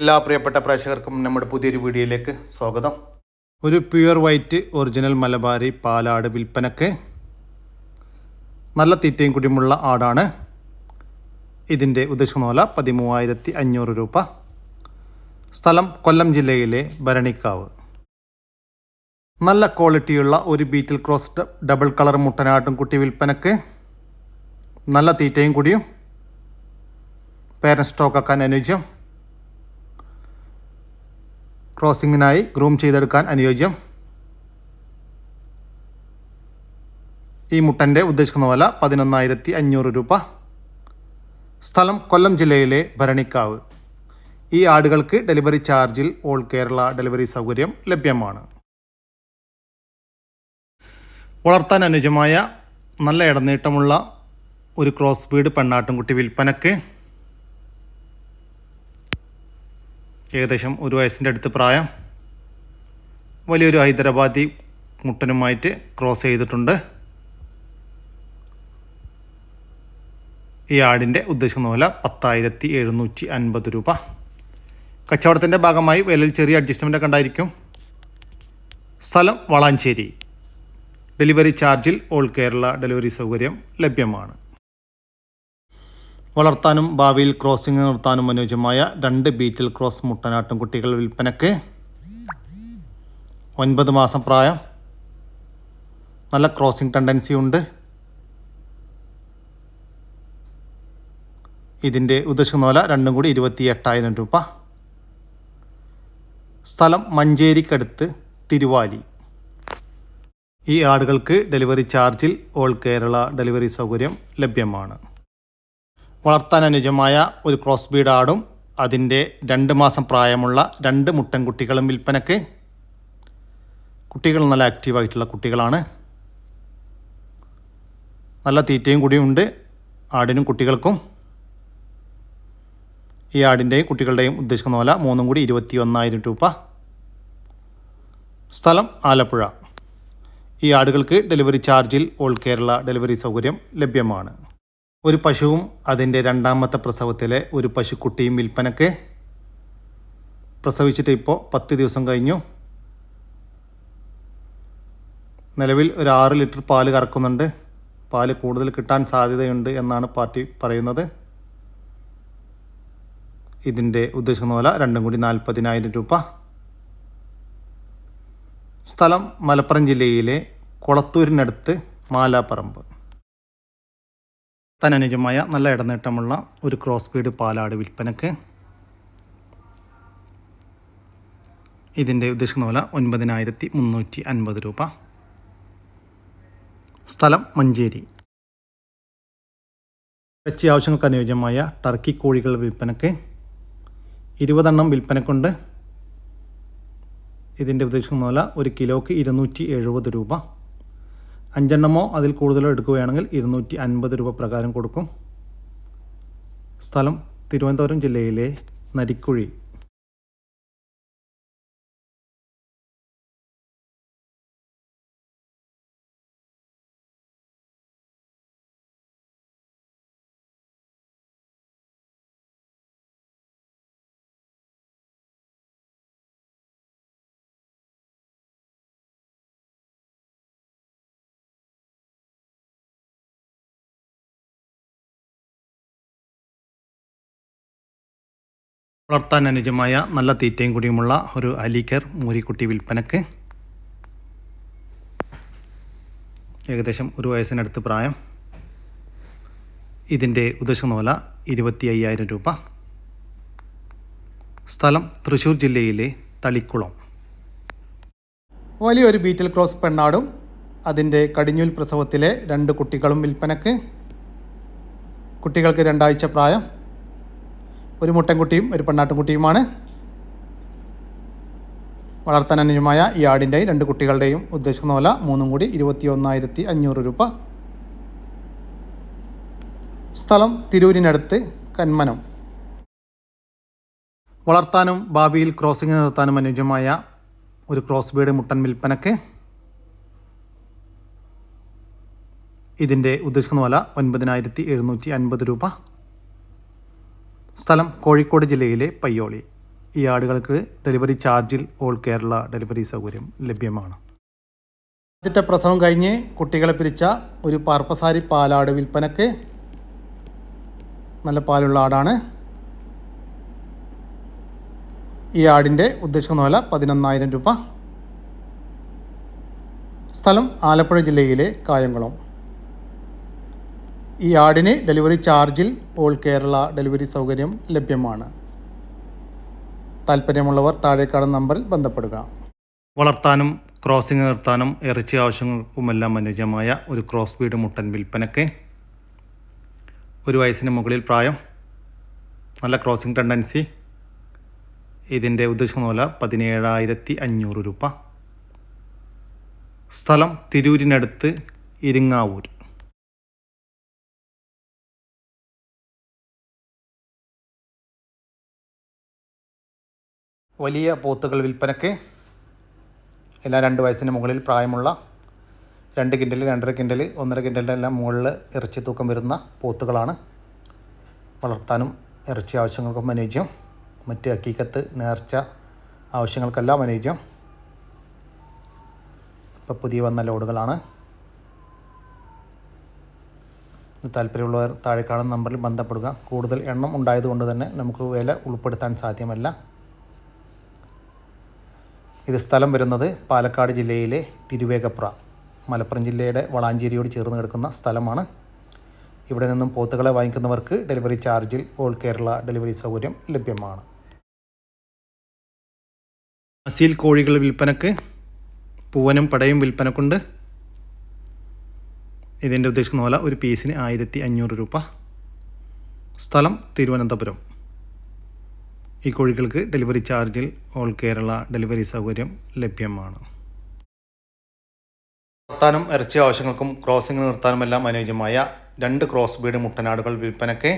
എല്ലാ പ്രിയപ്പെട്ട പ്രേക്ഷകർക്കും നമ്മുടെ പുതിയൊരു വീഡിയോയിലേക്ക് സ്വാഗതം. ഒരു പ്യുവർ വൈറ്റ് ഒറിജിനൽ മലബാരി പാലാട് വിൽപ്പനക്ക് നല്ല തീറ്റയും കുടിയുമുള്ള ആടാണ്. ഇതിന്റെ ഉദ്ദേശിക്കുന്ന പതിമൂവായിരത്തി അഞ്ഞൂറ് രൂപ. സ്ഥലം കൊല്ലം ജില്ലയിലെ ഭരണിക്കാവ്. നല്ല ക്വാളിറ്റിയുള്ള ഒരു ബീറ്റിൽ ക്രോസ് ഡബിൾ കളർ മുട്ടനാട്ടും കുട്ടി വിൽപ്പനക്ക് നല്ല തീറ്റയും കുടിയും. പേരൻ സ്റ്റോക്കാക്കാൻ അനുയോജ്യം. ക്രോസിങ്ങിനായി ഗ്രൂം ചെയ്തെടുക്കാൻ അനുയോജ്യം ഈ മുട്ടന്റെ ഉദ്ദേശിക്കുന്ന വില പതിനൊന്നായിരത്തി അഞ്ഞൂറ് രൂപ. സ്ഥലം കൊല്ലം ജില്ലയിലെ ഭരണിക്കാവ്. ഈ ആടുകൾക്ക് ഡെലിവറി ചാർജിൽ ഓൾ കേരള ഡെലിവറി സൗകര്യം ലഭ്യമാണ്. വളർത്താൻ അനുജമായ നല്ല ഇടനീട്ടമുള്ള ഒരു ക്രോസ് ബീഡ് പെണ്ണാട്ടുംകുട്ടി വിൽപ്പനക്ക് ഏകദേശം ഒരു വയസ്സിന്റെ അടുത്ത് പ്രായം. വലിയൊരു ഹൈദരാബാദി മുട്ടനുമായിട്ട് ക്രോസ് ചെയ്തിട്ടുണ്ട്. ഈ ആടിന്റെ ഉദ്ദേശിക്കുന്ന വില പത്തായിരത്തി എഴുന്നൂറ്റി അൻപത് രൂപ. കച്ചവടത്തിന്റെ ഭാഗമായി വിലയിൽ ചെറിയ അഡ്ജസ്റ്റ്മെന്റ് ഉണ്ടായിരിക്കും. സ്ഥലം വളാഞ്ചേരി. ഡെലിവറി ചാർജിൽ ഓൾ കേരള ഡെലിവറി സൗകര്യം ലഭ്യമാണ്. വളർത്താനും ഭാവിയിൽ ക്രോസിംഗ് നിർത്താനും അനുയോജ്യമായ രണ്ട് ബീറ്റിൽ ക്രോസ് മുട്ടനാട്ടും കുട്ടികൾ വിൽപ്പനക്ക് ഒൻപത് മാസം പ്രായം. നല്ല ക്രോസിംഗ് ടെൻഡൻസി ഉണ്ട്. ഇതിന്റെ ഉദ്ദേശിക്കുന്ന വില രണ്ടും കൂടി ഇരുപത്തി എട്ടായിരം രൂപ. സ്ഥലം മഞ്ചേരിക്കടുത്ത് തിരുവാലി. ഈ ആടുകൾക്ക് ഡെലിവറി ചാർജിൽ ഓൾ കേരള ഡെലിവറി സൗകര്യം ലഭ്യമാണ്. വളർത്താൻ അനുജമായ ഒരു ക്രോസ് ബീഡ് ആടും അതിന്റെ രണ്ട് മാസം പ്രായമുള്ള രണ്ട് മുട്ടൻ മുട്ടൻകുട്ടികളും വിൽപ്പനക്ക് കുട്ടികൾ നല്ല ആക്റ്റീവായിട്ടുള്ള കുട്ടികളാണ്. നല്ല തീറ്റയും കൂടിയുണ്ട് ആടിനും കുട്ടികൾക്കും. ഈ ആടിന്റെയും കുട്ടികളുടെയും ഉദ്ദേശിക്കുന്ന പോലെ മൂന്നും കൂടി ഇരുപത്തി ഒന്നായിരം രൂപ. സ്ഥലം ആലപ്പുഴ. ഈ ആടുകൾക്ക് ഡെലിവറി ചാർജിൽ ഓൾ കേരള ഡെലിവറി സൗകര്യം ലഭ്യമാണ്. ഒരു പശുവും അതിന്റെ രണ്ടാമത്തെ പ്രസവത്തിലെ ഒരു പശുക്കുട്ടിയും വിൽപ്പനക്ക് പ്രസവിച്ചിട്ട് ഇപ്പോൾ പത്ത് ദിവസം കഴിഞ്ഞു. നിലവിൽ ഒരു ആറ് ലിറ്റർ പാൽ കറക്കുന്നുണ്ട്. പാൽ കൂടുതൽ കിട്ടാൻ സാധ്യതയുണ്ട് എന്നാണ് പാർട്ടി പറയുന്നത്. ഇതിന്റെ ഉദ്ദേശിക്കുന്ന പോലെ രണ്ടും കൂടി നാൽപ്പതിനായിരം രൂപ. സ്ഥലം മലപ്പുറം ജില്ലയിലെ കൊളത്തൂരിനടുത്ത് മാലാപ്പറമ്പ്. തനനുജമായ നല്ല ഇടനേട്ടമുള്ള ഒരു ക്രോസ് ബീഡ് പാലാട് വിൽപ്പനക്ക് ഇതിന്റെ ഉദ്ദേശിക്കുന്ന വില ഒൻപതിനായിരത്തി മുന്നൂറ്റി അൻപത് രൂപ. സ്ഥലം മഞ്ചേരി. ഇറച്ചി ആവശ്യങ്ങൾക്ക് അനുയോജ്യമായ ടർക്കി കോഴികൾ വിൽപ്പനക്ക് ഇരുപതെണ്ണം വിൽപ്പനക്കുണ്ട്. ഇതിന്റെ ഉദ്ദേശിക്കുന്ന വില ഒരു കിലോക്ക് ഇരുന്നൂറ്റി എഴുപത് രൂപ. അഞ്ചെണ്ണമോ അതിൽ കൂടുതലോ എടുക്കുകയാണെങ്കിൽ ഇരുന്നൂറ്റി അൻപത് രൂപ പ്രകാരം കൊടുക്കും. സ്ഥലം തിരുവനന്തപുരം ജില്ലയിലെ നരിക്കുഴി. വളർത്താൻ അനുജമായ നല്ല തീറ്റയും കൂടിയുമുള്ള ഒരു അലിക്കർ മൂരിക്കുട്ടി വിൽപ്പനക്ക് ഏകദേശം ഒരു വയസ്സിനടുത്ത് പ്രായം. ഇതിന്റെ ഉദ്ദേശം വില ഇരുപത്തി അയ്യായിരം രൂപ. സ്ഥലം തൃശ്ശൂർ ജില്ലയിലെ തളിക്കുളം. വലിയൊരു ബീറ്റിൽ ക്രോസ് പെണ്ണാടും അതിന്റെ കടിഞ്ഞൂൽ പ്രസവത്തിലെ രണ്ട് കുട്ടികളും വിൽപ്പനക്ക്. കുട്ടികൾക്ക് രണ്ടാഴ്ച പ്രായം. ഒരു മുട്ടൻകുട്ടിയും ഒരു പെണ്ണാട്ടുംകുട്ടിയുമാണ്. വളർത്താൻ അനുജമായ ഈ ആടിന്റെയും രണ്ട് കുട്ടികളുടെയും ഉദ്ദേശിക്കുന്ന വില മൂന്നും കൂടി ഇരുപത്തി ഒന്നായിരത്തി അഞ്ഞൂറ് രൂപ. സ്ഥലം തിരൂരിനടുത്ത് കന്മനം. വളർത്താനും ഭാവിയിൽ ക്രോസിംഗ് നിർത്താനും അനുയോജ്യമായ ഒരു ക്രോസ് ബീഡ് മുട്ടൻ വിൽപ്പനക്ക് ഇതിന്റെ ഉദ്ദേശിക്കുന്ന വില ഒൻപതിനായിരത്തി എഴുന്നൂറ്റി അൻപത് രൂപ. സ്ഥലം കോഴിക്കോട് ജില്ലയിലെ പയ്യോളി. ഈ ആടുകൾക്ക് ഡെലിവറി ചാർജിൽ ഓൾ കേരള ഡെലിവറി സൗകര്യം ലഭ്യമാണ്. ആദ്യത്തെ പ്രസവം കഴിഞ്ഞ് കുട്ടികളെ പിരിച്ച ഒരു പാർപ്പസാരി പാലാട് വിൽപ്പനക്ക് നല്ല പാലുള്ള ആടാണ്. ഈ ആടിന്റെ ഉദ്ദേശിക്കുന്ന വില പതിനൊന്നായിരം രൂപ. സ്ഥലം ആലപ്പുഴ ജില്ലയിലെ കായംകുളം. ഈ ആടിന് ഡെലിവറി ചാർജിൽ ഓൾ കേരള ഡെലിവറി സൗകര്യം ലഭ്യമാണ്. താല്പര്യമുള്ളവർ താഴെ കാണുന്ന നമ്പറിൽ ബന്ധപ്പെടുക. വളർത്താനും ക്രോസിംഗ് നിർത്താനും ഇറച്ചി ആവശ്യങ്ങൾക്കുമെല്ലാം അനുയോജ്യമായ ഒരു ക്രോസ് ബീഡ് മുട്ടൻ വിൽപ്പനയ്ക്ക് ഒരു വയസ്സിന് മുകളിൽ പ്രായം നല്ല ക്രോസിംഗ് ടെൻഡൻസി ഇതിന്റെ ഉദ്ദേശിക്കുന്ന മൂല പതിനേഴായിരത്തി അഞ്ഞൂറ് രൂപ. സ്ഥലം തിരൂരിനടുത്ത് ഇരിങ്ങാവൂർ. വലിയ പോത്തുകൾ വിൽപ്പനയ്ക്ക് എല്ലാ രണ്ട് വയസ്സിന് മുകളിൽ പ്രായമുള്ള രണ്ട് കിൻഡൽ രണ്ടര കിൻഡൽ ഒന്നര കിൻഡലിന്റെ എല്ലാം മുകളിൽ ഇറച്ചി തൂക്കം വരുന്ന പോത്തുകളാണ്. വളർത്താനും ഇറച്ചി ആവശ്യങ്ങൾക്കും അനുയോജ്യം. മറ്റ് അക്കീക്കത്ത് നേർച്ച ആവശ്യങ്ങൾക്കെല്ലാം അനുയോജ്യം. ഇപ്പോൾ പുതിയ വന്ന ലോഡുകളാണ്. താല്പര്യമുള്ളവർ താഴെ കാണുന്ന നമ്പറിൽ ബന്ധപ്പെടുക. കൂടുതൽ എണ്ണം ഉണ്ടായതുകൊണ്ട് തന്നെ നമുക്ക് വില ഉൾപ്പെടുത്താൻ സാധ്യമല്ല. ഇത് സ്ഥലം വരുന്നത് പാലക്കാട് ജില്ലയിലെ തിരുവേഗപ്ര. മലപ്പുറം ജില്ലയുടെ വളാഞ്ചേരിയോട് ചേർന്ന് കിടക്കുന്ന സ്ഥലമാണ്. ഇവിടെ നിന്നും പോത്തുകളെ വാങ്ങിക്കുന്നവർക്ക് ഡെലിവറി ചാർജിൽ ഓൾ കേരള ഡെലിവറി സൗകര്യം ലഭ്യമാണ്. അസീൽ കോഴികൾ വിൽപ്പനക്ക് പൂവനും പടയും വിൽപ്പനക്കുണ്ട്. ഇതിന്റെ ഉദ്ദേശിക്കുന്ന പോലെ ഒരു പീസിന് ആയിരത്തി അഞ്ഞൂറ് രൂപ. സ്ഥലം തിരുവനന്തപുരം. ഈ കോഴികൾക്ക് ഡെലിവറി ചാർജിൽ ഓൾ കേരള ഡെലിവറി സൗകര്യം ലഭ്യമാണ്. നിർത്താനും ഇറച്ചി ആവശ്യങ്ങൾക്കും ക്രോസിംഗ് നിർത്താനും എല്ലാം അനുയോജ്യമായ രണ്ട് ക്രോസ് ബീഡ് മുട്ടനാടുകൾ വിൽപ്പനയ്ക്ക്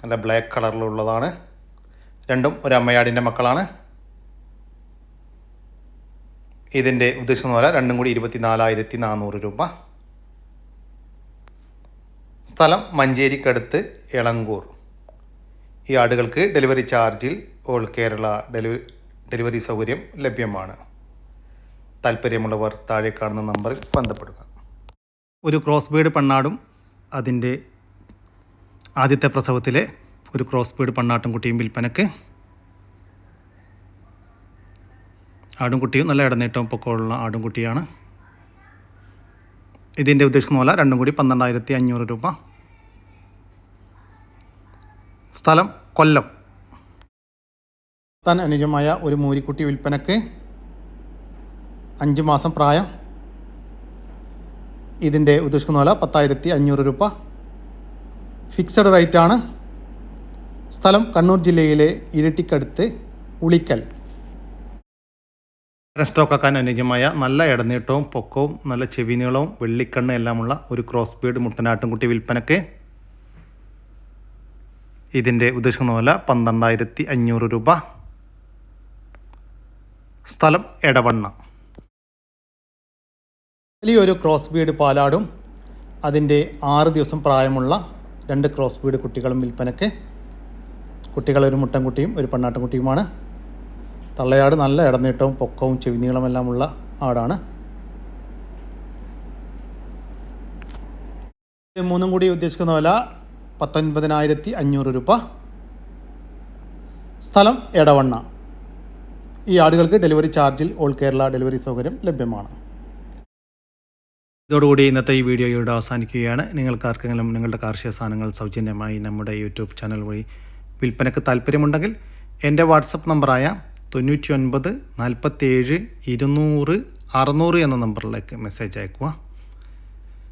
നല്ല ബ്ലാക്ക് കളറിലുള്ളതാണ്. രണ്ടും ഒരു അമ്മയാടിന്റെ മക്കളാണ്. ഇതിന്റെ ഉദ്ദേശിക്കുന്ന പോലെ രണ്ടും കൂടി ഇരുപത്തി നാലായിരത്തി നാനൂറ് രൂപ. സ്ഥലം മഞ്ചേരിക്കടുത്ത് എളങ്കൂർ. ഈ ആടുകൾക്ക് ഡെലിവറി ചാർജിൽ ഓൾ കേരള ഡെലിവറി ഡെലിവറി സൗകര്യം ലഭ്യമാണ്. താല്പര്യമുള്ളവർ താഴെ കാണുന്ന നമ്പറിൽ ബന്ധപ്പെടുക. ഒരു ക്രോസ് ബീഡ് പണ്ണാടും അതിന്റെ ആദ്യത്തെ പ്രസവത്തിലെ ഒരു ക്രോസ് ബീഡ് പണ്ണാട്ടും കുട്ടിയും വിൽപ്പനക്ക് ആടും കുട്ടിയും നല്ല ഇടനീട്ടവും പൊക്കമുള്ള ആടും കുട്ടിയാണ്. ഇതിന്റെ ഉദ്ദേശിക്കുന്ന പോലെ രണ്ടും കൂടി പന്ത്രണ്ടായിരത്തി അഞ്ഞൂറ് രൂപ. സ്ഥലം കൊല്ലം. താൻ അനുജമായ ഒരു മൂരിക്കുട്ടി വിൽപ്പനക്ക് അഞ്ച് മാസം പ്രായം. ഇതിന്റെ ഉദ്ദേശിക്കുന്ന വില പത്തായിരത്തി അഞ്ഞൂറ് രൂപ. ഫിക്സഡ് റേറ്റാണ്. സ്ഥലം കണ്ണൂർ ജില്ലയിലെ ഇരട്ടിക്കടുത്ത് ഉളിക്കൽ. സ്റ്റോക്കാക്കാൻ അനുയോജ്യമായ നല്ല ഇടനീട്ടവും പൊക്കവും നല്ല ചെവി നീളവും വെള്ളിക്കണ്ണ് എല്ലാമുള്ള ഒരു ക്രോസ് ബീഡ് മുട്ടനാട്ടുംകുട്ടി വിൽപ്പനക്ക് ഇതിന്റെ ഉദ്ദേശിക്കുന്ന വില പന്ത്രണ്ടായിരത്തി അഞ്ഞൂറ് രൂപ. സ്ഥലം എടവണ്ണ. വലിയൊരു ക്രോസ് ബീഡ് പാലാടും അതിന്റെ ആറ് ദിവസം പ്രായമുള്ള രണ്ട് ക്രോസ് ബീഡ് കുട്ടികളും വിൽപ്പനക്ക് കുട്ടികൾ ഒരു മുട്ടൻകുട്ടിയും ഒരു പെണ്ണാട്ടുംകുട്ടിയുമാണ് തള്ളയാട് നല്ല ഇടനീട്ടവും പൊക്കവും ചെവിനീളമെല്ലാമുള്ള ആടാണ്. മൂന്നും കൂടി ഉദ്ദേശിക്കുന്ന വില പത്തൊൻപതിനായിരത്തി അഞ്ഞൂറ് രൂപ. സ്ഥലം എടവണ്ണ. ഈ ആടുകൾക്ക് ഡെലിവറി ചാർജിൽ ഓൾ കേരള ഡെലിവറി സൗകര്യം ലഭ്യമാണ്. ഇതോടുകൂടി ഇന്നത്തെ ഈ വീഡിയോ ഇവിടെ അവസാനിക്കുകയാണ്. നിങ്ങൾക്ക് ആർക്കെങ്കിലും നിങ്ങളുടെ കാർഷിക സാധനങ്ങൾ സൗജന്യമായി നമ്മുടെ യൂട്യൂബ് ചാനൽ വഴി വിൽപ്പനയ്ക്ക് താല്പര്യമുണ്ടെങ്കിൽ എന്റെ വാട്സപ്പ് നമ്പറായ തൊണ്ണൂറ്റി ഒൻപത് നാൽപ്പത്തേഴ് ഇരുന്നൂറ് അറുന്നൂറ് എന്ന നമ്പറിലേക്ക് മെസ്സേജ് അയക്കുക